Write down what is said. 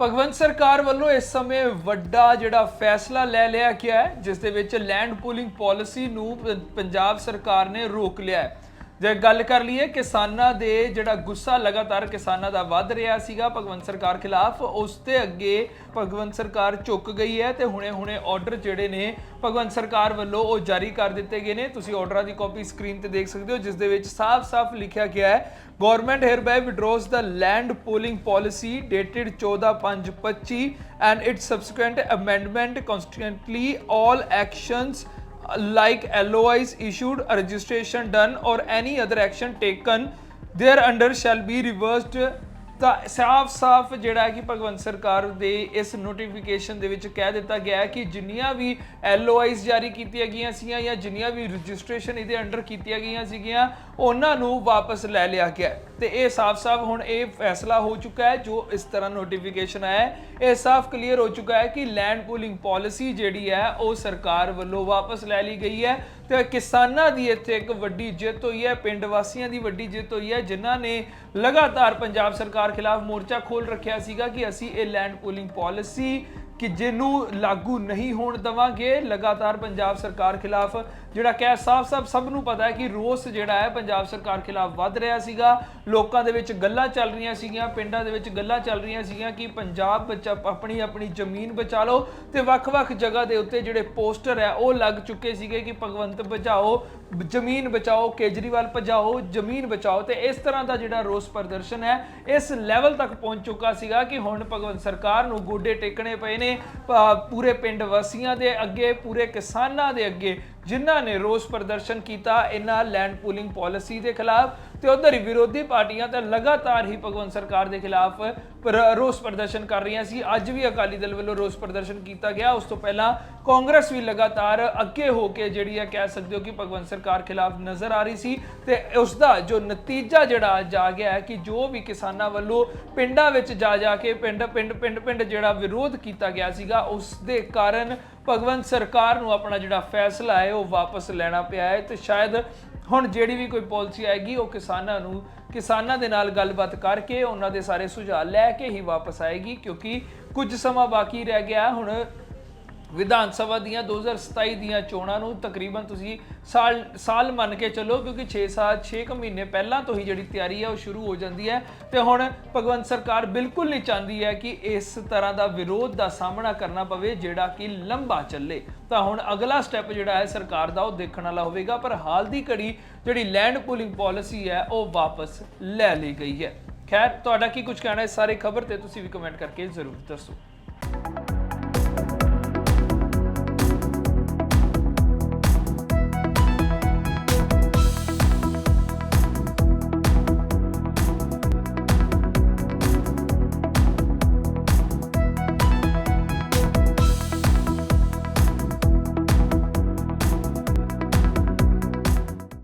ਭਗਵੰਤ ਸਰਕਾਰ ਵੱਲੋਂ ਇਸ ਸਮੇਂ ਵੱਡਾ ਜਿਹੜਾ ਫੈਸਲਾ ਲੈ ਲਿਆ ਗਿਆ ਹੈ, ਜਿਸ ਦੇ ਵਿੱਚ ਲੈਂਡ ਪੂਲਿੰਗ ਪਾਲਿਸੀ ਨੂੰ ਪੰਜਾਬ ਸਰਕਾਰ ਨੇ ਰੋਕ ਲਿਆ ਹੈ। ਜੇ ਗੱਲ ਕਰ ਲਈਏ ਕਿਸਾਨਾਂ ਦੇ ਜਿਹੜਾ ਗੁੱਸਾ ਲਗਾਤਾਰ ਕਿਸਾਨਾਂ ਦਾ ਵੱਧ ਰਿਹਾ ਸੀਗਾ ਭਗਵੰਤ ਸਰਕਾਰ ਖਿਲਾਫ, ਉਸ ਤੇ ਅੱਗੇ ਭਗਵੰਤ ਸਰਕਾਰ ਝੁੱਕ ਗਈ ਹੈ ਤੇ ਹੁਣੇ-ਹੁਣੇ ਆਰਡਰ ਜਿਹੜੇ ਨੇ ਭਗਵੰਤ ਸਰਕਾਰ ਵੱਲੋਂ ਉਹ ਜਾਰੀ ਕਰ ਦਿੱਤੇ ਗਏ ਨੇ। ਤੁਸੀਂ ਆਰਡਰਾਂ ਦੀ ਕਾਪੀ ਸਕਰੀਨ ਤੇ ਦੇਖ ਸਕਦੇ ਹੋ, ਜਿਸ ਦੇ ਵਿੱਚ ਸਾਫ਼-ਸਾਫ਼ ਲਿਖਿਆ ਗਿਆ ਹੈ government hereby withdraws the land pooling policy dated 14/5/25 and its subsequent amendment constantly all actions like LOIs issued, a registration done, or any other action taken thereunder shall be reversed. ਤਾਂ ਸਾਫ਼-ਸਾਫ਼ ਜਿਹੜਾ ਹੈ ਕਿ ਭਗਵੰਤ ਸਰਕਾਰ ਦੇ ਇਸ ਨੋਟੀਫਿਕੇਸ਼ਨ ਦੇ ਵਿੱਚ ਕਹਿ ਦਿੱਤਾ ਗਿਆ ਹੈ ਕਿ ਜਿੰਨੀਆਂ ਵੀ LOIs ਜਾਰੀ ਕੀਤੀਆਂ ਗਈਆਂ ਸੀਗੀਆਂ ਜਾਂ ਜਿੰਨੀਆਂ ਵੀ ਰਜਿਸਟ੍ਰੇਸ਼ਨ ਇਹਦੇ ਅੰਡਰ ਕੀਤੀਆਂ ਗਈਆਂ ਸੀਗੀਆਂ ਉਹਨਾਂ ਨੂੰ ਵਾਪਸ ਲੈ ਲਿਆ ਗਿਆ ਹੈ। ਤੇ ਇਹ ਸਾਫ਼-ਸਾਫ਼ ਹੁਣ ਇਹ ਫੈਸਲਾ ਹੋ ਚੁੱਕਾ ਹੈ, ਜੋ ਇਸ ਤਰ੍ਹਾਂ ਨੋਟੀਫਿਕੇਸ਼ਨ ਆਇਆ ਹੈ, ਇਹ ਸਾਫ਼ ਕਲੀਅਰ ਹੋ ਚੁੱਕਾ ਹੈ ਕਿ ਲੈਂਡ ਪੂਲਿੰਗ ਪਾਲਿਸੀ ਜਿਹੜੀ ਹੈ, ਉਹ ਸਰਕਾਰ ਵੱਲੋਂ ਵਾਪਸ ਲੈ ਲਈ ਗਈ ਹੈ ਤੇ ਕਿਸਾਨਾਂ ਦੀ ਇੱਥੇ ਇੱਕ ਵੱਡੀ ਜਿੱਤ ਹੋਈ ਹੈ, ਪਿੰਡ ਵਾਸੀਆਂ ਦੀ ਵੱਡੀ ਜਿੱਤ ਹੋਈ ਹੈ, ਜਿਨ੍ਹਾਂ ਨੇ ਲਗਾਤਾਰ ਪੰਜਾਬ ਸਰਕਾਰ ਖਿਲਾਫ ਮੋਰਚਾ ਖੋਲ ਰੱਖਿਆ ਸੀਗਾ ਕਿ ਅਸੀਂ ਇਹ ਲੈਂਡ ਪੂਲਿੰਗ ਪਾਲਿਸੀ ਕਿ ਜਿਹਨੂੰ ਲਾਗੂ ਨਹੀਂ ਹੋਣ ਦਵਾਂਗੇ, ਲਗਾਤਾਰ ਪੰਜਾਬ ਸਰਕਾਰ ਖਿਲਾਫ ਜਿਹੜਾ ਕਹਿ ਸਾਫ਼-ਸਾਫ਼ ਸਭ ਨੂੰ ਪਤਾ ਹੈ ਕਿ ਰੋਸ ਜਿਹੜਾ ਹੈ, ਪੰਜਾਬ ਸਰਕਾਰ ਖਿਲਾਫ ਵੱਧ ਰਿਹਾ ਸੀਗਾ। ਲੋਕਾਂ ਦੇ ਵਿੱਚ ਗੱਲਾਂ ਚੱਲ ਰਹੀਆਂ ਸੀਗੀਆਂ, ਪਿੰਡਾਂ ਦੇ ਵਿੱਚ ਗੱਲਾਂ ਚੱਲ ਰਹੀਆਂ ਸੀਗੀਆਂ ਕਿ ਪੰਜਾਬ ਬਚਾ, ਆਪਣੀ ਆਪਣੀ ਜ਼ਮੀਨ ਬਚਾ ਲਓ ਤੇ ਵੱਖ-ਵੱਖ ਜਗ੍ਹਾ ਦੇ ਉੱਤੇ ਜਿਹੜੇ ਪੋਸਟਰ ਹੈ, ਉਹ ਲੱਗ ਚੁੱਕੇ ਸੀਗੇ ਕਿ ਭਗਵੰਤ ਬਚਾਓ ਜ਼ਮੀਨ ਬਚਾਓ, ਕੇਜਰੀਵਾਲ ਭਜਾਓ, ਜ਼ਮੀਨ ਬਚਾਓ ਤੇ ਇਸ ਤਰ੍ਹਾਂ ਦਾ ਜਿਹੜਾ ਰੋਸ ਪ੍ਰਦਰਸ਼ਨ ਹੈ, ਇਸ ਲੈਵਲ ਤੱਕ ਪਹੁੰਚ ਚੁੱਕਾ ਸੀਗਾ ਕਿ ਹੁਣ ਭਗਵੰਤ ਸਰਕਾਰ ਨੂੰ ਗੋਡੇ ਟੇਕਣੇ ਪਏ ਨੇ ਪੂਰੇ ਪਿੰਡ ਵਾਸੀਆਂ ਦੇ ਅੱਗੇ, ਪੂਰੇ ਕਿਸਾਨਾਂ ਦੇ ਅੱਗੇ ਜਿਨ੍ਹਾਂ ਨੇ ਰੋਸ ਪ੍ਰਦਰਸ਼ਨ ਕੀਤਾ ਇਹਨਾਂ ਲੈਂਡ ਪੂਲਿੰਗ ਪਾਲਿਸੀ ਦੇ ਖਿਲਾਫ ਤੇ ਉਧਰ ਹੀ ਵਿਰੋਧੀ ਪਾਰਟੀਆਂ ਤਾਂ ਲਗਾਤਾਰ ਹੀ ਭਗਵੰਤ ਸਰਕਾਰ ਦੇ ਖਿਲਾਫ ਪਰ- ਰੋਸ ਪ੍ਰਦਰਸ਼ਨ ਕਰ ਰਹੀਆਂ ਸੀ। ਅੱਜ ਵੀ ਅਕਾਲੀ ਦਲ ਵੱਲੋਂ ਰੋਸ ਪ੍ਰਦਰਸ਼ਨ ਕੀਤਾ ਗਿਆ। ਉਸ ਤੋਂ ਪਹਿਲਾਂ ਕਾਂਗਰਸ ਵੀ ਲਗਾਤਾਰ ਅੱਗੇ ਹੋ ਕੇ ਜਿਹੜੀ ਹੈ ਕਹਿ ਸਕਦੇ ਹੋ ਕਿ ਭਗਵੰਤ ਸਰਕਾਰ ਖਿਲਾਫ ਨਜ਼ਰ ਆ ਰਹੀ ਸੀ ਤੇ ਉਸ ਦਾ ਜੋ ਨਤੀਜਾ ਜਿਹੜਾ ਅੱਜ ਆ ਗਿਆ ਹੈ ਕਿ ਜੋ ਵੀ ਕਿਸਾਨਾਂ ਵੱਲੋਂ ਪਿੰਡਾਂ ਵਿੱਚ ਜਾ ਜਾ ਕੇ ਪਿੰਡ ਪਿੰਡ ਪਿੰਡ ਪਿੰਡ ਜਿਹੜਾ ਵਿਰੋਧ ਕੀਤਾ ਗਿਆ ਸੀਗਾ, ਉਸ ਦੇ ਕਾਰਨ ਭਗਵੰਤ ਸਰਕਾਰ ਨੂੰ ਆਪਣਾ ਜਿਹੜਾ ਫੈਸਲਾ ਹੈ, ਉਹ ਵਾਪਸ ਲੈਣਾ ਪਿਆ ਹੈ ਤੇ ਸ਼ਾਇਦ ਹੁਣ ਜਿਹੜੀ ਵੀ ਕੋਈ ਪਾਲਿਸੀ ਆਏਗੀ, ਉਹ ਕਿਸਾਨਾਂ ਨੂੰ, ਕਿਸਾਨਾਂ ਦੇ ਨਾਲ ਗੱਲਬਾਤ ਕਰਕੇ ਉਹਨਾਂ ਦੇ ਸਾਰੇ ਸੁਝਾਅ ਲੈ ਕੇ ਹੀ ਵਾਪਸ ਆਏਗੀ, ਕਿਉਂਕਿ ਕੁਝ ਸਮਾਂ ਬਾਕੀ ਰਹਿ ਗਿਆ। ਹੁਣ ਵਿਧਾਨ ਸਭਾ ਦੀਆਂ 2027 ਦੀਆਂ ਚੋਣਾਂ ਨੂੰ ਤਕਰੀਬਨ ਤੁਸੀਂ ਸਾਲ ਸਾਲ ਮੰਨ ਕੇ ਚੱਲੋ, ਕਿਉਂਕਿ 6 ਸਾਲ 6 ਕੁ ਮਹੀਨੇ ਪਹਿਲਾਂ ਤੋਂ ਹੀ ਜਿਹੜੀ ਤਿਆਰੀ ਹੈ, ਉਹ ਸ਼ੁਰੂ ਹੋ ਜਾਂਦੀ ਹੈ। ਤੇ ਹੁਣ ਭਗਵੰਤ ਸਰਕਾਰ ਬਿਲਕੁਲ ਨਹੀਂ ਚਾਹੁੰਦੀ ਹੈ ਕਿ ਇਸ ਤਰ੍ਹਾਂ ਦਾ ਵਿਰੋਧ ਦਾ ਸਾਹਮਣਾ ਕਰਨਾ ਪਵੇ, ਜਿਹੜਾ ਕਿ ਲੰਬਾ ਚੱਲੇ। ਤਾਂ ਹੁਣ ਅਗਲਾ ਸਟੈਪ ਜਿਹੜਾ ਹੈ, ਸਰਕਾਰ ਦਾ, ਉਹ ਦੇਖਣ ਵਾਲਾ ਹੋਵੇਗਾ, ਪਰ ਹਾਲ ਦੀ ਘੜੀ ਜਿਹੜੀ ਲੈਂਡ ਪੂਲਿੰਗ ਪਾਲਿਸੀ ਹੈ, ਉਹ ਵਾਪਸ ਲੈ ਲਈ ਗਈ ਹੈ। ਖੈਰ, ਤੁਹਾਡਾ ਕੀ ਕੁਝ ਕਹਿਣਾ ਹੈ ਇਸ ਸਾਰੇ ਖਬਰ ਤੇ ਤੁਸੀਂ ਵੀ ਕਮੈਂਟ ਕਰਕੇ ਜ਼ਰੂਰ ਦੱਸੋ।